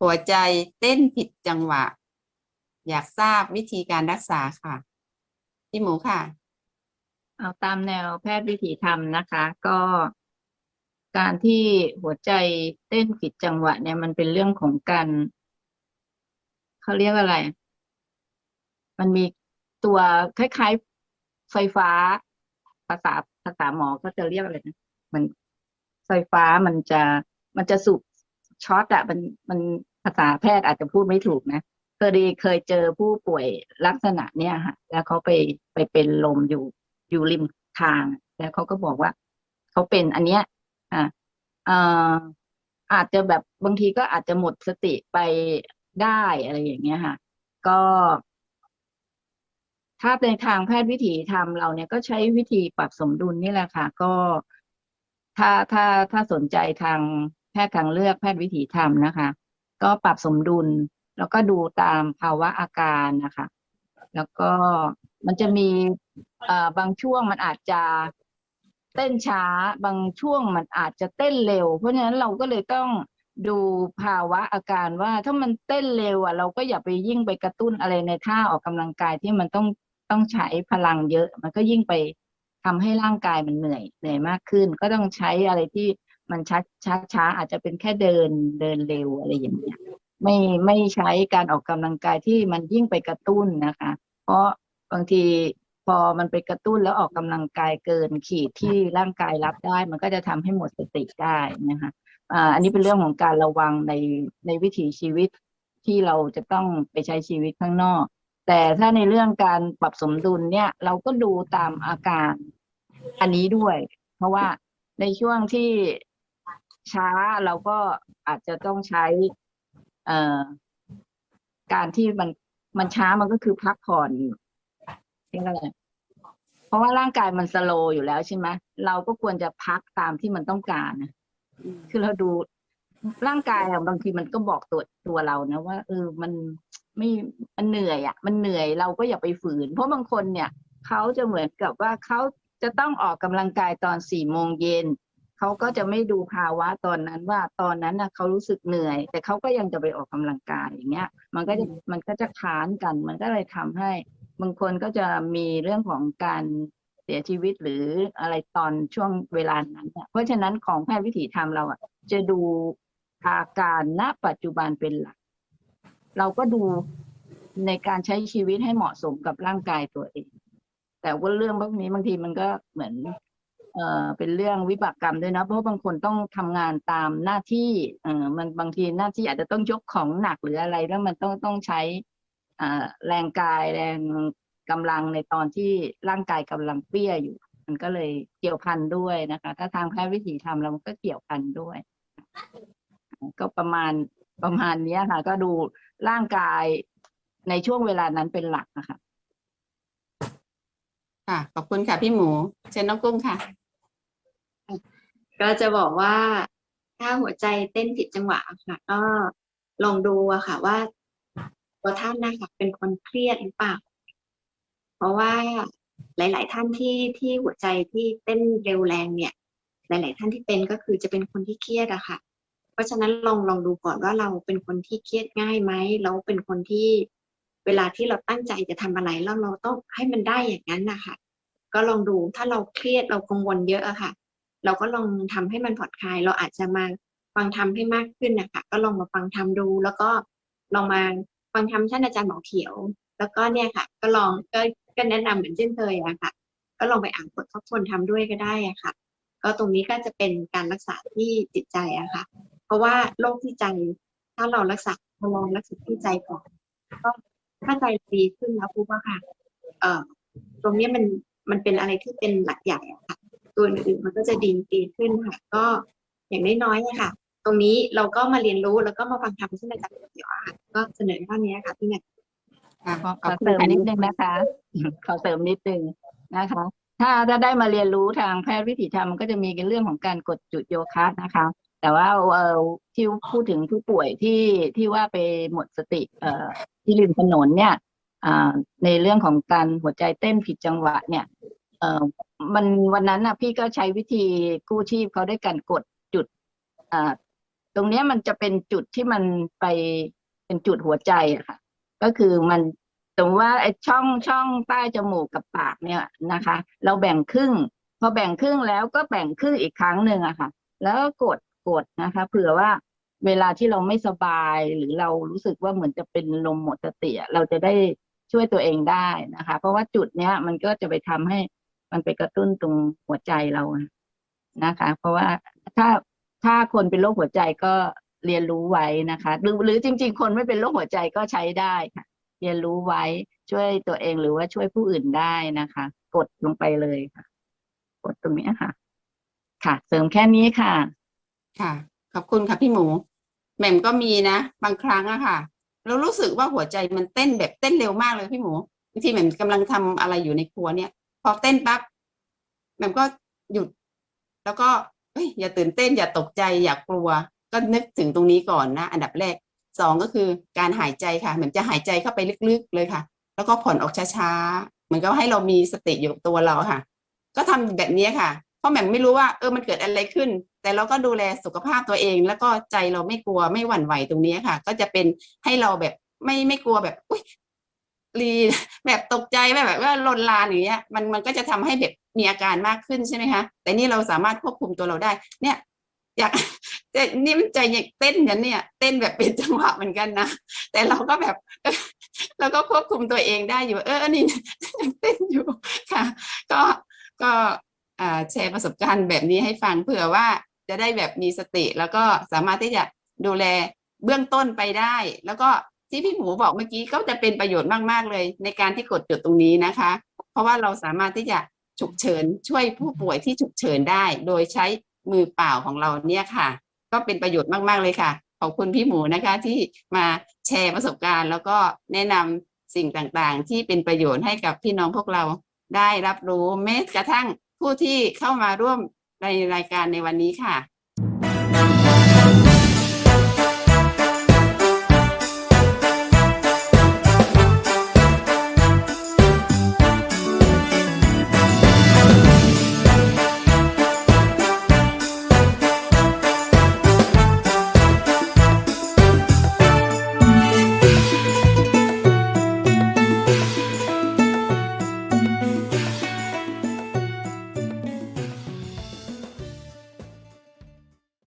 หัวใจเต้นผิดจังหวะ อยากทราบวิธีการรักษาค่ะ พี่หมูค่ะ เอาตามแนวแพทย์วิถีธรรมนะคะ ก็ การที่หัวใจเต้นผิดจังหวะ เนี่ยมันเป็นเรื่องของการเขาเรียกอะไร มันมีตัวคล้ายๆไฟฟ้า ภาษาภาษาหมอก็จะเรียกอะไรนะมันไฟฟ้ามันจะมันจะสุก ช็อตอะมันมันภาษาแพทย์อาจจะพูดไม่ถูกนะเคยดีเคยเจอผู้ป่วยลักษณะเนี้ยฮะแล้วเขาไปไปเป็นลมอยู่อยู่ริมทาง แล้วเขาก็บอกว่าเขาเป็นอันเนี้ยอ่าอ่าอาจจะแบบบางทีก็อาจจะหมดสติไปได้อะไรอย่างเงี้ยค่ะ ก็ ถ้าในทางแพทย์วิถีธรรมเราเนี่ยก็ใช้วิธีปรับสมดุลนี่แหละค่ะ ก็ถ้าถ้าถ้าสนใจทาง แพทย์ทางเลือกแพทย์วิถีธรรมนะคะ ก็ปรับสมดุลแล้วก็ดูตามภาวะอาการนะคะ แล้วก็มันจะมีเอ่อบางช่วงมันอาจจะเต้นช้า บางช่วงมันอาจจะเต้นเร็ว เพราะฉะนั้นเราก็เลยต้องดูภาวะอาการว่าถ้ามันเต้นเร็วอะ เราก็อย่าไปยิ่งไปกระตุ้นอะไรในท่าออกกำลังกายที่มันต้องต้องใช้พลังเยอะ มันก็ยิ่งไปทำให้ร่างกายมันเหนื่อยเหนื่อยมากขึ้น ก็ต้องใช้อะไรที่ มันช้าช้าช้าอาจจะเป็นแค่เดินเดินเร็วอะไรอย่างเงี้ยไม่ไม่ใช้การออกกำลังกายที่มันยิ่งไปกระตุ้นนะคะ เพราะบางทีพอมันไปกระตุ้นแล้วออกกำลังกายเกินขีดที่ร่างกายรับได้ มันก็จะทำให้หมดสติได้นะคะอันนี้เป็นเรื่องของการระวังในในวิถีชีวิตที่เราจะต้องไปใช้ชีวิตข้างนอก แต่ถ้าในเรื่องการปรับสมดุลเนี่ยเราก็ดูตามอาการอันนี้ด้วย เพราะว่าในช่วงที่ ช้าเราก็อาจจะต้องใช้เอ่อการที่มันมันช้ามันก็คือพักผ่อนเรียกอะไรเพราะว่าร่างกายมันสโลว์อยู่แล้วใช่ไหมเราก็ควรจะพักตามที่มันต้องการนะคือเราดูร่างกายอะบางทีมันก็บอกตัวตัวเรานะว่าเออมันไม่มันเหนื่อยอะมันเหนื่อยเราก็อย่าไปฝืน เพราะบางคนเนี่ยเขาจะเหมือนกับว่าเขาจะต้องออกกำลังกายตอนสี่โมงเย็น เขาก็จะไม่ดูภาวะตอนนั้นว่าตอนนั้นนะเขารู้สึกเหนื่อย แต่เขาก็ยังจะไปออกกำลังกายอย่างเงี้ย มันก็จะมันก็จะค้านกัน มันก็เลยทำให้บางคนก็จะมีเรื่องของการเสียชีวิตหรืออะไรตอนช่วงเวลานั้นเนี่ยเพราะฉะนั้นของแพทย์วิถีธรรมเราอะจะดูอาการณปัจจุบันเป็นหลัก เราก็ดูในการใช้ชีวิตให้เหมาะสมกับร่างกายตัวเอง แต่ว่าเรื่องพวกนี้บางทีมันก็เหมือน เอ่อเป็นเรื่องวิบากกรรมด้วยนะ เพราะบางคนต้องทำงานตามหน้าที่เอ่อมันบางทีหน้าที่อาจจะต้องยกของหนักหรืออะไรแล้วมันต้องต้องใช้อ่าแรงกายแรงกำลังในตอนที่ร่างกายกำลังเปี้ยอยู่ มันก็เลยเกี่ยวพันด้วยนะคะ ถ้าทางแพทย์วิถีธรรมเราก็เกี่ยวพันด้วย ก็ประมาณประมาณนี้ค่ะ ก็ดูร่างกายในช่วงเวลานั้นเป็นหลักนะคะค่ะ ขอบคุณค่ะพี่หมู เชิญน้องกุ้งค่ะ ก็จะบอกว่าถ้าหัวใจเต้นผิดจังหวะค่ะ ก็ลองดูอะค่ะว่าตัวท่านนะคะเป็นคนเครียดหรือเปล่า เพราะว่าหลาย ๆ ท่านที่ที่หัวใจที่เต้นเร็วแรงเนี่ย หลาย ๆ ท่านที่เป็นก็คือจะเป็นคนที่เครียดอะค่ะ เพราะฉะนั้นลองลองดูก่อนว่าเราเป็นคนที่เครียดง่ายไหมแล้วเป็นคนที่เวลาที่เราตั้งใจจะทำอะไรแล้วเราต้องให้มันได้อย่างนั้นนะคะก็ลองดูถ้าเราเครียดเรากังวลเยอะอะค่ะ เราก็ลองทำให้มันผ่อนคลายเราอาจจะมาฟังธรรมให้มากขึ้นนะคะก็ลองมาฟังธรรมดู แล้วก็ลองมาฟังธรรมท่านอาจารย์หมอเขียว แล้วก็เนี่ยค่ะ ก็ลองก็ก็แนะนำเหมือนเช่นเคยอะค่ะ ก็ลองไปอ่านบททบทวนทำด้วยก็ได้อะค่ะ ก็ตรงนี้ก็จะเป็นการรักษาที่จิตใจอะค่ะ เพราะว่าโรคที่ใจถ้าเรารักษาเราลองรักษาที่ใจก่อนก็ถ้าใจดีขึ้นแล้วปุ๊บอะค่ะ เอ่อตรงนี้มันมันเป็นอะไรที่เป็นหลักใหญ่อะค่ะ ตัวอื่นๆมันก็จะดีดีขึ้นค่ะ ก็อย่างน้อยๆเนี่ยค่ะ ตรงนี้เราก็มาเรียนรู้แล้วก็มาฟังธรรมที่อาจารย์เกี่ยวอะค่ะก็เสนอเท่านี้ค่ะพี่แนทค่ะขอขอบขอคุณเสริมค่ะนิดนึงนะคะ ขอเสริมนิดนึงนะคะ ถ้าถ้าได้มาเรียนรู้ทางแพทย์วิถีธรรมมันก็จะมีเรื่องของการกดจุดโยคะนะคะ แต่ว่าเอ่อที่พูดถึงผู้ป่วยที่ที่ว่าไปหมดสติเอ่อที่ริมถนนเนี่ยอ่าในเรื่องของการหัวใจเต้นผิดจังหวะเนี่ยเอ่อมันวันนั้นนะพี่ก็ใช้วิธีกู้ชีพเขาด้วยการกดจุดอ่าตรงเนี้ยมันจะเป็นจุดที่มันไปเป็นจุดหัวใจอะค่ะ ก็คือมันสมมติว่าไอ้ช่องช่องใต้จมูกกับปากเนี่ยนะคะ เราแบ่งครึ่ง พอแบ่งครึ่งแล้วก็แบ่งครึ่งอีกครั้งหนึ่งอะค่ะ แล้วก็กดกดนะคะ เผื่อว่าเวลาที่เราไม่สบายหรือเรารู้สึกว่าเหมือนจะเป็นลมหมดสติเราจะได้ช่วยตัวเองได้นะคะ เพราะว่าจุดเนี้ยมันก็จะไปทำให้ มันไปกระตุ้นตรงหัวใจเรานะคะ เพราะว่าถ้าถ้าคนเป็นโรคหัวใจก็เรียนรู้ไว้นะคะ หรือหรือจริง ๆ คนไม่เป็นโรคหัวใจก็ใช้ได้ค่ะ เรียนรู้ไว้ช่วยตัวเองหรือว่าช่วยผู้อื่นได้นะคะ กดลงไปเลยค่ะ กดตรงนี้ค่ะ ค่ะ เสริมแค่นี้ค่ะ ค่ะ ขอบคุณค่ะพี่หมูแหม่มก็มีนะ บางครั้งอะค่ะ เรารู้สึกว่าหัวใจมันเต้นแบบเต้นเร็วมากเลยพี่หมูบางทีแหม่มกำลังทำอะไรอยู่ในครัวเนี่ย พอเต้นปั๊บแหม่มก็หยุด แล้วก็เฮ้ยอย่าตื่นเต้นอย่าตกใจอย่ากลัว ก็นึกถึงตรงนี้ก่อนนะ อันดับแรกสองก็คือการหายใจค่ะแหม่มจะหายใจเข้าไปลึกๆเลยค่ะ แล้วก็ผ่อนออกช้าๆเหมือนกับให้เรามีสติอยู่กับตัวเราค่ะ ก็ทำแบบนี้ค่ะ เพราะแหม่มไม่รู้ว่าเออมันเกิดอะไรขึ้น แต่เราก็ดูแลสุขภาพตัวเอง แล้วก็ใจเราไม่กลัวไม่หวั่นไหวตรงนี้ค่ะ ก็จะเป็นให้เราแบบไม่ไม่กลัวแบบอุ้ย รีแบบตกใจแบบแบบว่าลนลานอย่างเงี้ยมันมันก็จะทำให้แบบมีอาการมากขึ้นใช่ไหมคะแต่นี่เราสามารถควบคุมตัวเราได้ เนี่ย อยากแต่นี่มันใจเนี่ยเต้นยันเนี่ย เต้นแบบเป็นจังหวะเหมือนกันนะแต่เราก็แบบเราก็ควบคุมตัวเองได้อยู่ เออนนี้ยังเต้นอยู่ค่ะ ก็ก็แชร์ประสบการณ์แบบนี้ให้ฟังเผื่อว่าจะได้แบบมีสติ แล้วก็สามารถที่จะดูแลเบื้องต้นไปได้ แล้วก็ ที่พี่หมูบอกเมื่อกี้ก็จะเป็นประโยชน์มากๆเลย ในการที่กดจุดตรงนี้นะคะ เพราะว่าเราสามารถที่จะฉุกเฉินช่วยผู้ป่วยที่ฉุกเฉินได้ โดยใช้มือเปล่าของเราเนี่ยค่ะ ก็เป็นประโยชน์มาก ๆ เลยค่ะ ขอบคุณพี่หมูนะคะที่มาแชร์ประสบการณ์ แล้วก็แนะนำสิ่งต่างๆ ที่เป็นประโยชน์ให้กับพี่น้องพวกเราได้รับรู้แม้กระทั่งผู้ที่เข้ามาร่วมในรายการในวันนี้ค่ะ